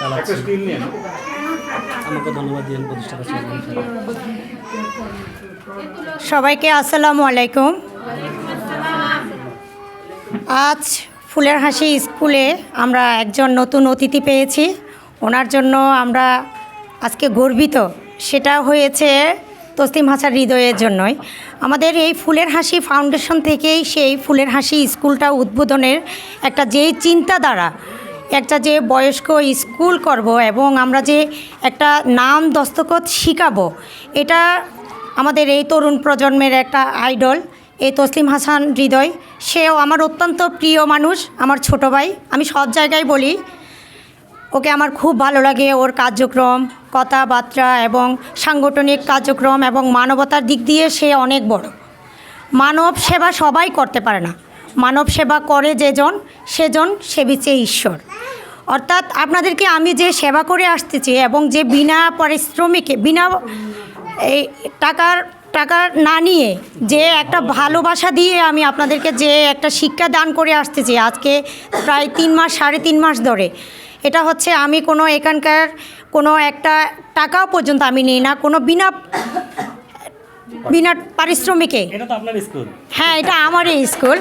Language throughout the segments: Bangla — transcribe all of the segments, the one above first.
চালাচ্ছি। আমাকে ধন্যবাদ দিয়েন প্রতিষ্ঠাতা সবাইকে আসসালামু আলাইকুম। আজ ফুলের হাসি স্কুলে আমরা একজন নতুন অতিথি পেয়েছি। ওনার জন্য আমরা আজকে গর্বিত। সেটা হয়েছে তসলিম হাসার হৃদয়ের জন্যই। আমাদের এই ফুলের হাসি ফাউন্ডেশন থেকেই সেই ফুলের হাসি স্কুলটা উদ্বোধনের একটা যেই চিন্তাধারা একটা যে বয়স্ক স্কুল করব এবং আমরা যে একটা নাম দস্তখত শিখাবো, এটা আমাদের এই তরুণ প্রজন্মের একটা আইডল, এই তসলিম হাসান হৃদয়। সেও আমার অত্যন্ত প্রিয় মানুষ, আমার ছোট ভাই। আমি সব জায়গায় বলি, ওকে আমার খুব ভালো লাগে ওর কার্যক্রম, কথাবার্তা এবং সাংগঠনিক কার্যক্রম এবং মানবতার দিক দিয়ে সে অনেক বড়। মানব সেবা সবাই করতে পারে না। মানব সেবা করে যেজন, সেজন সেবিছে ঈশ্বর। অর্থাৎ আপনাদেরকে আমি যে সেবা করে আসতেছি এবং যে বিনা পারিশ্রমিকে, বিনা এই টাকার টাকা না নিয়ে যে একটা ভালোবাসা দিয়ে আমি আপনাদেরকে যে একটা শিক্ষা দান করে আসতেছি আজকে প্রায় তিন মাস, সাড়ে তিন মাস ধরে, এটা হচ্ছে আমি কোনো এখানকার কোনো একটা টাকাও পর্যন্ত আমি নিই না, কোনো বিনা বিনা পারিশ্রমিকে। হ্যাঁ এটা আমারই স্কুল।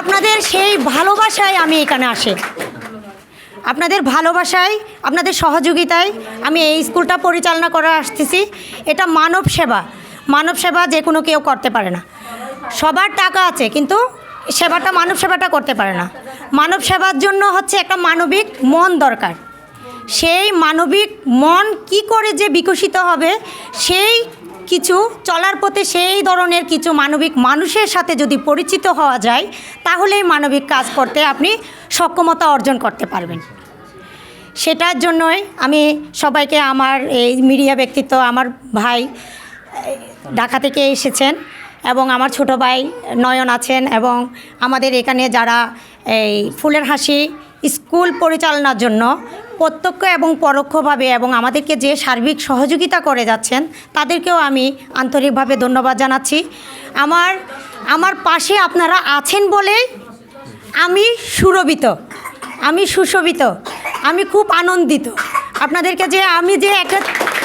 আপনাদের সেই ভালোবাসায় আমি এখানে আসি। আপনাদের ভালোবাসায় আপনাদের সহযোগিতায় আমি এই স্কুলটা পরিচালনা করে আসতেছি। এটা মানব সেবা। মানব সেবা যে কোনো কেউ করতে পারে না। সবার টাকা আছে কিন্তু সেবাটা মানব সেবাটা করতে পারে না। মানব সেবার জন্য হচ্ছে একটা মানবিক মন দরকার। সেই মানবিক মন কি করে যে বিকশিত হবে সেই কিছু চলার পথে সেই ধরনের কিছু মানবিক মানুষের সাথে যদি পরিচিত হওয়া যায়, তাহলেই মানবিক কাজ করতে আপনি সক্ষমতা অর্জন করতে পারবেন। সেটার জন্যই আমি সবাইকে আমার এই মিডিয়া ব্যক্তিত্ব আমার ভাই ঢাকা থেকে এসেছেন এবং আমার ছোট ভাই নয়ন আছেন এবং আমাদের এখানে যারা এই ফুলের হাসি, স্কুল পরিচালনার জন্য প্রত্যক্ষ এবং পরোক্ষভাবে এবং আমাদেরকে যে সার্বিক সহযোগিতা করে যাচ্ছেন, তাদেরকেও আমি আন্তরিকভাবে ধন্যবাদ জানাচ্ছি। আমার আমার পাশে আপনারা আছেন বলেই আমি সুরভিত, আমি সুশোভিত, আমি খুব আনন্দিত। আপনাদেরকে যে, আমি যে একটা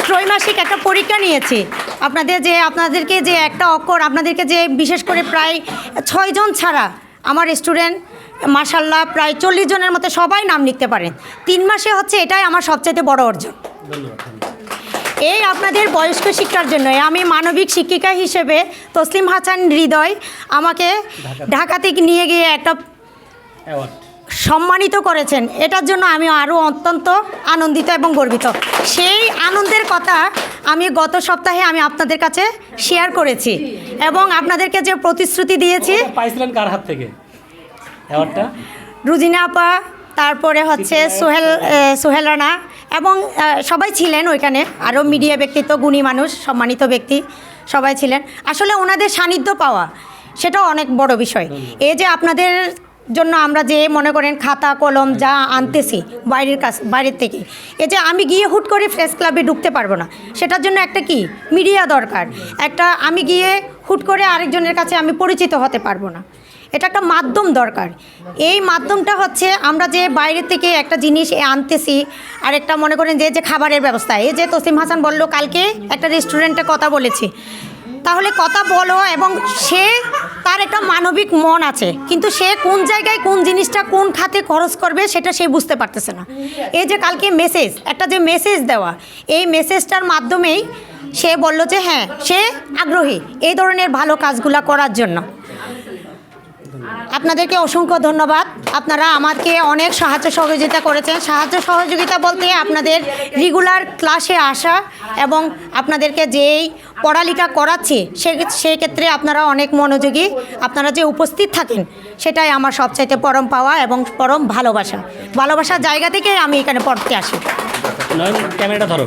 ত্রৈমাসিক একটা পরীক্ষা নিয়েছি, আপনাদের যে, আপনাদেরকে যে একটা অক্ষর, আপনাদেরকে যে বিশেষ করে প্রায় ছয়জন ছাড়া আমার স্টুডেন্ট মাসাল্লাহ প্রায় চল্লিশ জনের মতো সবাই নাম লিখতে পারেন তিন মাসে হচ্ছে এটাই আমার সবচাইতে বড় অর্জন। এই আপনাদের বয়স্ক শিক্ষার জন্য আমি মানবিক শিক্ষিকা হিসেবে তসলিম হাসান হৃদয় আমাকে ঢাকা। থেকে নিয়ে গিয়ে একটা সম্মানিত করেছেন। এটার জন্য আমি আরও অত্যন্ত আনন্দিত এবং গর্বিত। সেই আনন্দের কথা আমি গত সপ্তাহে আমি আপনাদের কাছে শেয়ার করেছি এবং আপনাদেরকে যে প্রতিশ্রুতি দিয়েছি পাইছিলেন কার হাত থেকে? অ্যাওয়ার্ডটা রুজিনা আপা তারপরে হচ্ছে সোহেল এ, সোহেল রানা এবং সবাই ছিলেন ওইখানে। আরও মিডিয়া ব্যক্তিত্ব গুণী মানুষ সম্মানিত ব্যক্তি সবাই ছিলেন। আসলে ওনাদের সান্নিধ্য পাওয়া সেটাও অনেক বড় বিষয়। এই যে আপনাদের জন্য আমরা যে মনে করেন খাতা কলম যা আনতেছি বাইরের কাছ বাইরের থেকে এই যে আমি গিয়ে হুট করে প্রেস ক্লাবে ঢুকতে পারব না সেটার জন্য একটা কি? মিডিয়া দরকার। একটা আমি গিয়ে হুট করে আরেকজনের কাছে আমি পরিচিত হতে পারব না। এটা একটা মাধ্যম দরকার। এই মাধ্যমটা হচ্ছে আমরা যে বাইরে থেকে একটা জিনিস আনতেছি, আর একটা মনে করেন যে যে খাবারের ব্যবস্থা। এই যে তসিম হাসান বলল, কালকে একটা রেস্টুরেন্টে কথা বলেছি। তাহলে কথা বলো এবং সে তার একটা মানবিক মন আছে, কিন্তু সে কোন জায়গায় কোন জিনিসটা কোন খাতে খরচ করবে সেটা সে বুঝতে পারতেছে না। এই যে কালকে মেসেজ একটা যে মেসেজ দেওয়া, এই মেসেজটার মাধ্যমেই সে বলল যে হ্যাঁ সে আগ্রহী এই ধরনের ভালো কাজগুলো করার জন্য। আপনাদেরকে অসংখ্য ধন্যবাদ। আপনারা আমাকে অনেক সাহায্য সহযোগিতা করেছেন। সাহায্য সহযোগিতা বলতে আপনাদের রেগুলার ক্লাসে আসা এবং আপনাদেরকে যেই পড়ালেখা করাচ্ছি, সে সেক্ষেত্রে আপনারা অনেক মনোযোগী। আপনারা যে উপস্থিত থাকেন, সেটাই আমার সবচাইতে পরম পাওয়া এবং পরম ভালোবাসা। ভালোবাসার জায়গা থেকেই আমি এখানে পড়তে আসি। ক্যামেরাটা ধরো।